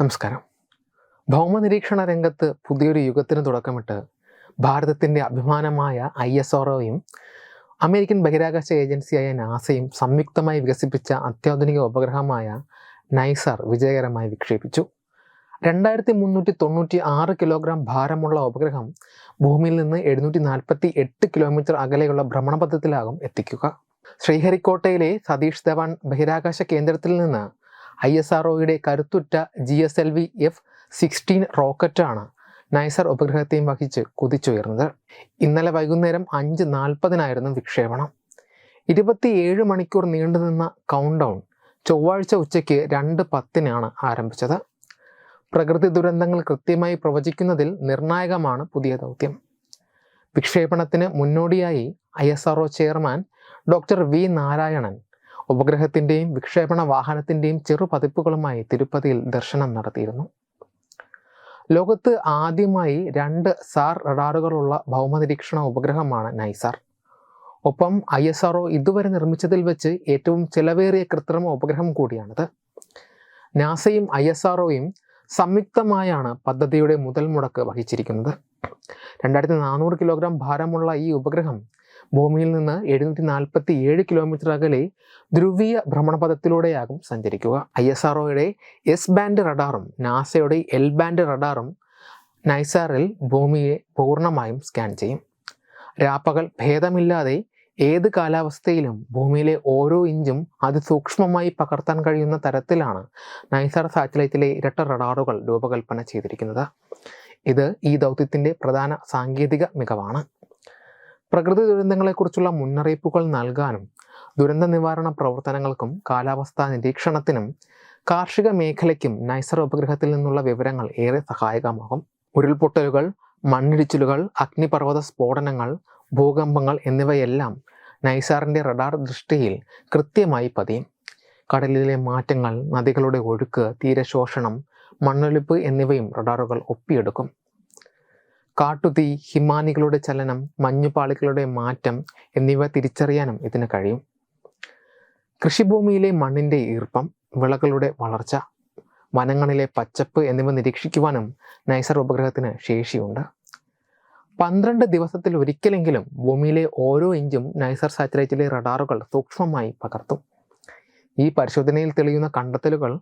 നമസ്കാരം. ഭൗമനിരീക്ഷണ രംഗത്ത് പുതിയൊരു യുഗത്തിന് തുടക്കമിട്ട് ഭാരതത്തിന്റെ അഭിമാനമായ ഐ എസ് ആർഒയും അമേരിക്കൻ ബഹിരാകാശ ഏജൻസിയായ നാസയും സംയുക്തമായി വികസിപ്പിച്ച അത്യാധുനിക ഉപഗ്രഹമായ നൈസർ വിജയകരമായി വിക്ഷേപിച്ചു. രണ്ടായിരത്തി മുന്നൂറ്റി തൊണ്ണൂറ്റി ആറ് കിലോഗ്രാം ഭാരമുള്ള ഉപഗ്രഹം ഭൂമിയിൽ നിന്ന് എഴുന്നൂറ്റി നാൽപ്പത്തി എട്ട് കിലോമീറ്റർ അകലെയുള്ള ഭ്രമണപഥത്തിലാകും എത്തിക്കുക. ശ്രീഹരിക്കോട്ടയിലെ സതീഷ് ധവാൻ ബഹിരാകാശ കേന്ദ്രത്തിൽ നിന്ന് ഐ എസ് ആർ ഒയുടെ കരുത്തുറ്റ G S L V F sixteen റോക്കറ്റാണ് NISAR ഉപഗ്രഹത്തെയും വഹിച്ച് കുതിച്ചുയർന്നത്. ഇന്നലെ വൈകുന്നേരം അഞ്ച് നാൽപ്പതിനായിരുന്നു വിക്ഷേപണം. ഇരുപത്തിയേഴ് മണിക്കൂർ നീണ്ടുനിന്ന കൗണ്ട് ഡൗൺ ചൊവ്വാഴ്ച ഉച്ചയ്ക്ക് രണ്ട് പത്തിനാണ് ആരംഭിച്ചത്. പ്രകൃതി ദുരന്തങ്ങൾ കൃത്യമായി പ്രവചിക്കുന്നതിൽ നിർണായകമാണ് പുതിയ ദൗത്യം. വിക്ഷേപണത്തിന് മുന്നോടിയായി I S R chairman doctor V Narayanan ഉപഗ്രഹത്തിന്റെയും വിക്ഷേപണ വാഹനത്തിന്റെയും ചെറു പതിപ്പുകളുമായി തിരുപ്പതിയിൽ ദർശനം നടത്തിയിരുന്നു. ലോകത്ത് ആദ്യമായി രണ്ട് സാർ റഡാറുകളുള്ള ഭൗമനിരീക്ഷണ ഉപഗ്രഹമാണ് നൈസാർ. ഒപ്പം ഐ എസ് ആർഒ ഇതുവരെ നിർമ്മിച്ചതിൽ വെച്ച് ഏറ്റവും ചെലവേറിയ കൃത്രിമ ഉപഗ്രഹം കൂടിയാണിത്. നാസയും ഐ എസ് ആർഒയും സംയുക്തമായാണ് പദ്ധതിയുടെ മുതൽ മുടക്ക് വഹിച്ചിരിക്കുന്നത്. രണ്ടായിരത്തി നാനൂറ് കിലോഗ്രാം ഭാരമുള്ള ഈ ഉപഗ്രഹം ഭൂമിയിൽ നിന്ന് എഴുന്നൂറ്റി നാൽപ്പത്തി ഏഴ് കിലോമീറ്റർ അകലെ ധ്രുവീയ ഭ്രമണപഥത്തിലൂടെയാകും സഞ്ചരിക്കുക. ഐ എസ് ആർഒയുടെ എസ് ബാൻഡ് റഡാറും നാസയുടെ എൽ ബാൻഡ് റഡാറും നൈസാറിൽ ഭൂമിയെ പൂർണമായും സ്കാൻ ചെയ്യും. രാപ്പകൽ ഭേദമില്ലാതെ ഏത് കാലാവസ്ഥയിലും ഭൂമിയിലെ ഓരോ ഇഞ്ചും അതിസൂക്ഷ്മമായി പകർത്താൻ കഴിയുന്ന തരത്തിലാണ് നൈസാർ സാറ്റലൈറ്റിലെ ഇരട്ട റഡാറുകൾ രൂപകൽപ്പന ചെയ്തിരിക്കുന്നത്. ഇത് ഈ ദൗത്യത്തിന്റെ പ്രധാന സാങ്കേതിക മികവാണ്. പ്രകൃതി ദുരന്തങ്ങളെക്കുറിച്ചുള്ള മുന്നറിയിപ്പുകൾ നൽകാനും ദുരന്ത നിവാരണ പ്രവർത്തനങ്ങൾക്കും കാലാവസ്ഥാ നിരീക്ഷണത്തിനും കാർഷിക മേഖലയ്ക്കും നൈസർ ഉപഗ്രഹത്തിൽ നിന്നുള്ള വിവരങ്ങൾ ഏറെ സഹായകമാകും. ഉരുൾപൊട്ടലുകൾ മണ്ണിടിച്ചിലുകൾ അഗ്നിപർവത സ്ഫോടനങ്ങൾ ഭൂകമ്പങ്ങൾ എന്നിവയെല്ലാം നൈസാറിന്റെ റഡാർ ദൃഷ്ടിയിൽ കൃത്യമായി പതിയും. കടലിലെ മാറ്റങ്ങൾ നദികളുടെ ഒഴുക്ക് തീരശോഷണം മണ്ണൊലിപ്പ് എന്നിവയും റഡാറുകൾ ഒപ്പിയെടുക്കും. കാട്ടുതീ ഹിമാനികളുടെ ചലനം മഞ്ഞുപാളികളുടെ മാറ്റം എന്നിവ തിരിച്ചറിയാനും ഇതിന് കഴിയും. കൃഷിഭൂമിയിലെ മണ്ണിന്റെ ഈർപ്പം വിളകളുടെ വളർച്ച വനങ്ങളിലെ പച്ചപ്പ് എന്നിവ നിരീക്ഷിക്കുവാനും നൈസർ ഉപഗ്രഹത്തിന് ശേഷിയുണ്ട്. പന്ത്രണ്ട് ദിവസത്തിൽ ഒരിക്കലെങ്കിലും ഭൂമിയിലെ ഓരോ ഇഞ്ചും നൈസർ സാറ്റലൈറ്റിലെ റഡാറുകൾ സൂക്ഷ്മമായി പകർത്തും. ഈ പരിശോധനയിൽ തെളിയുന്ന കണ്ടെത്തലുകൾ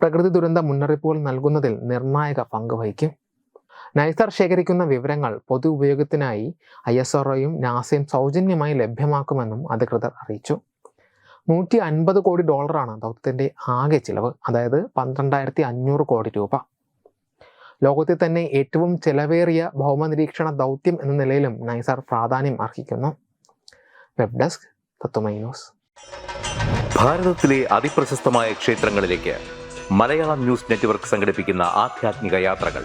പ്രകൃതി ദുരന്ത മുന്നറിയിപ്പുകൾ നൽകുന്നതിൽ നിർണായക പങ്ക് വഹിക്കും. നൈസർ ശേഖരിക്കുന്ന വിവരങ്ങൾ പൊതു ഉപയോഗത്തിനായി ഐ എസ് ആർഒയും നാസയും സൗജന്യമായി ലഭ്യമാക്കുമെന്നും അധികൃതർ അറിയിച്ചു. നൂറ്റി അൻപത് കോടി ഡോളറാണ് ദൗത്യത്തിന്റെ ആകെ ചിലവ് അതായത് പന്ത്രണ്ടായിരത്തി അഞ്ഞൂറ് കോടി രൂപ. ലോകത്തിൽ തന്നെ ഏറ്റവും ചെലവേറിയ ഭൗമനിരീക്ഷണ ദൗത്യം എന്ന നിലയിലും നൈസർ പ്രാധാന്യം അർഹിക്കുന്നു. Web desk Tatwamayi news. ഭാരതത്തിലെ അതിപ്രശസ്തമായ ക്ഷേത്രങ്ങളിലേക്ക് മലയാളം ന്യൂസ് നെറ്റ്വർക്ക് സംഘടിപ്പിക്കുന്ന ആധ്യാത്മിക യാത്രകൾ.